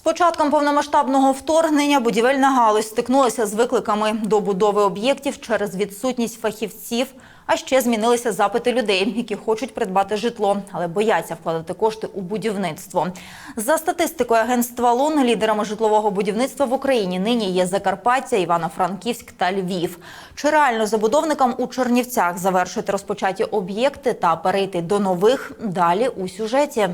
З початком повномасштабного вторгнення будівельна галузь стикнулася з викликами до будови об'єктів через відсутність фахівців, а ще змінилися запити людей, які хочуть придбати житло, але бояться вкладати кошти у будівництво. За статистикою агентства ЛУН, лідерами житлового будівництва в Україні нині є Закарпаття, Івано-Франківськ та Львів. Чи реально забудовникам у Чернівцях завершити розпочаті об'єкти та перейти до нових далі у сюжеті?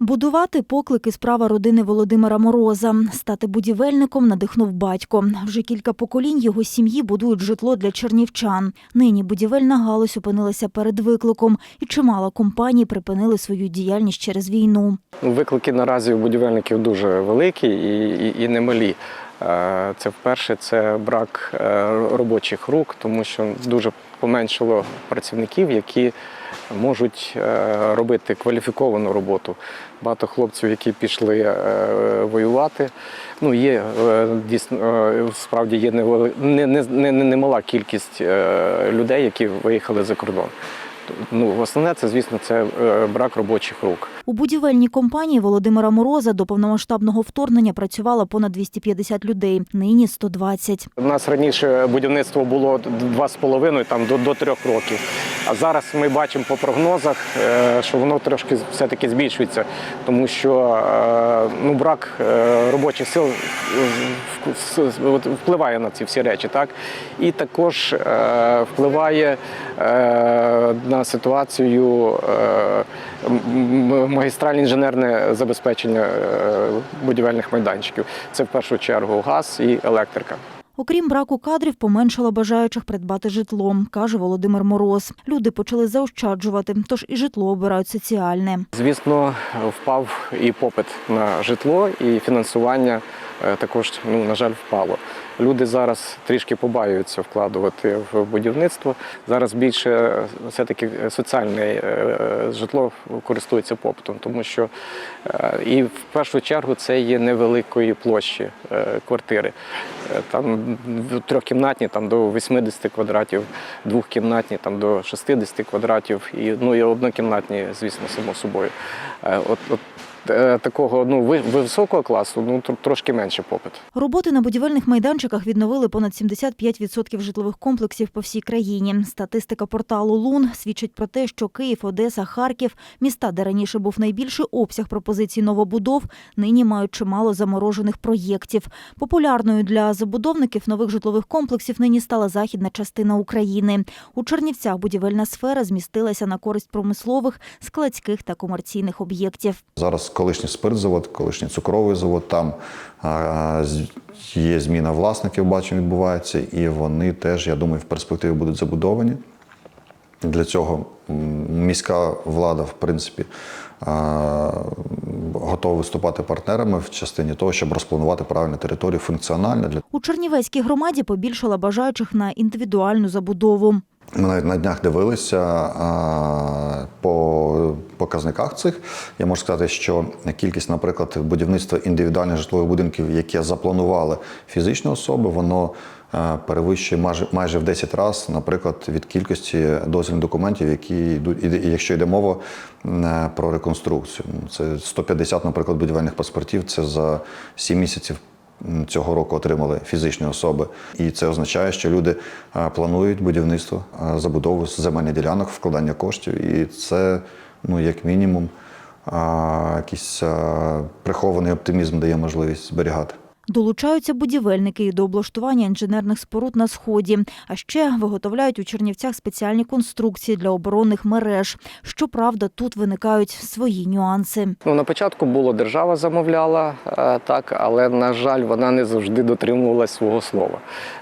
Будувати поклики справа родини Володимира Мороза. Стати будівельником надихнув батько. Вже кілька поколінь його сім'ї будують житло для чернівчан. Нині будівельна галузь опинилася перед викликом, і чимало компаній припинили свою діяльність через війну. Ну, Виклики наразі у будівельників дуже великі і, і, і немалі. Е, Це вперше це брак е, робочих рук, тому що дуже поменшало працівників, які можуть е, робити кваліфіковану роботу. Багато хлопців, які пішли е, воювати. Ну, є е, дійсно справді є невели- не, не, не, немала кількість людей, які виїхали за кордон. Ну, основне це, звісно, це брак робочих рук. У будівельній компанії Володимира Мороза до повномасштабного вторгнення працювало понад 250 людей. Нині 120. У нас раніше будівництво було два з половиною там до, до трьох років. А зараз ми бачимо по прогнозах, е, що воно трошки все-таки збільшується, тому що е, ну, брак е, робочих сил впливає на ці всі речі. Так? І також впливає на ситуацію магістральне інженерне забезпечення е, будівельних майданчиків. Це в першу чергу газ і електрика. Окрім браку кадрів, поменшало бажаючих придбати житло, каже Володимир Мороз. Люди почали заощаджувати, тож і житло обирають соціальне. Звісно, впав і попит на житло, і фінансування е, також, ну, на жаль, впало. Люди зараз трішки побаюються вкладувати в будівництво. Зараз більше е, все-таки соціальне е, житло користується попитом, тому що е, і в першу чергу це є невеликої площі е, квартири. Е, Там трьохкімнатні там, до 80 квадратів, двохкімнатні там, до 60 квадратів, і, ну, і однокімнатні, звісно, само собою. Е, От, от е, такого ну, високого класу ну, тр- трошки менше попит. Роботи на будівельних майданчиках відновили понад 75% житлових комплексів по всій країні. Статистика порталу Лун свідчить про те, що Київ, Одеса, Харків, міста, де раніше був найбільший обсяг пропозицій новобудов, нині мають чимало заморожених проєктів. Популярною для забудовників нових житлових комплексів нині стала західна частина України. У Чернівцях будівельна сфера змістилася на користь промислових, складських та комерційних об'єктів. Зараз колишній спиртзавод, колишній цукровий завод, там є зміна власників, бачимо, відбувається, і вони теж, я думаю, в перспективі будуть забудовані. Для цього міська влада, в принципі, готова виступати партнерами в частині того, щоб розпланувати правильну територію функціонально У Чернівецькій громаді побільшало бажаючих на індивідуальну забудову. Ми навіть на днях дивилися по показниках цих. Я можу сказати, що кількість, наприклад, будівництва індивідуальних житлових будинків, яке запланували фізичні особи, воно перевищує майже майже в 10 разів, наприклад, від кількості дозвільних документів, які йдуть, якщо йде мова е, про реконструкцію. Це 150, наприклад, будівельних паспортів. Це за 7 місяців цього року отримали фізичні особи. І це означає, що люди планують будівництво, забудову земельних ділянок, вкладання коштів. І це, ну, як мінімум, а, якийсь а, прихований оптимізм дає можливість зберігати. Долучаються будівельники і до облаштування інженерних споруд на сході. А ще виготовляють у Чернівцях спеціальні конструкції для оборонних мереж. Щоправда, тут виникають свої нюанси. Ну, на початку було держава замовляла, е, так, але, на жаль, вона не завжди дотримувалась свого слова.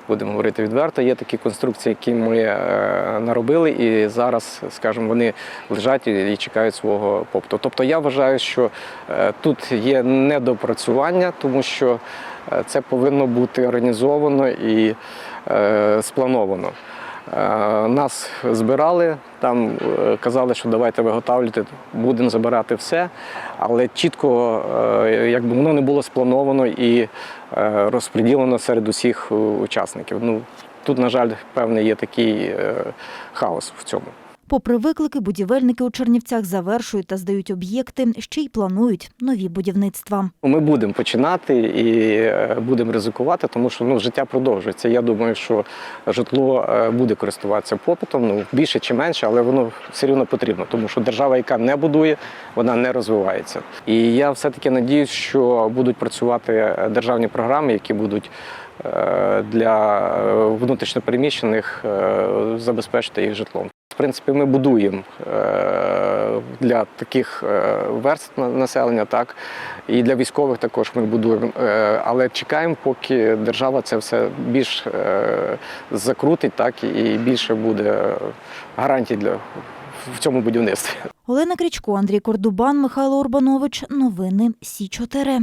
Будемо говорити відверто. Є такі конструкції, які ми е, наробили, і зараз, скажімо, вони лежать і чекають свого попиту. Тобто я вважаю, що е, тут є недопрацювання, тому що це повинно бути організовано і е, сплановано. Е, Нас збирали, там е, казали, що давайте виготовлюйте, будемо забирати все. Але чітко, е, якби воно не було сплановано і е, розподілено серед усіх е, учасників. Ну, тут, на жаль, певний є такий е, хаос в цьому. Попри виклики, будівельники у Чернівцях завершують та здають об'єкти, ще й планують нові будівництва. Ми будемо починати і е, будемо ризикувати, тому що ну, життя продовжується. Я думаю, що житло е, буде користуватися попитом, ну більше чи менше, але воно все рівно потрібно, тому що держава, яка не будує, вона не розвивається. І я все-таки надіюсь, що будуть працювати державні програми, які будуть е, для е, внутрішньопереміщених е, забезпечити їх житлом. Принципі, ми будуємо е, для таких е, верств на- населення, так і для військових також ми будуємо. Е, Але чекаємо, поки держава це все більш закрутить, так і більше буде гарантій для в цьому будівництві. Олена Крічко, Андрій Кордубан, Михайло Урбанович. Новини Сі 4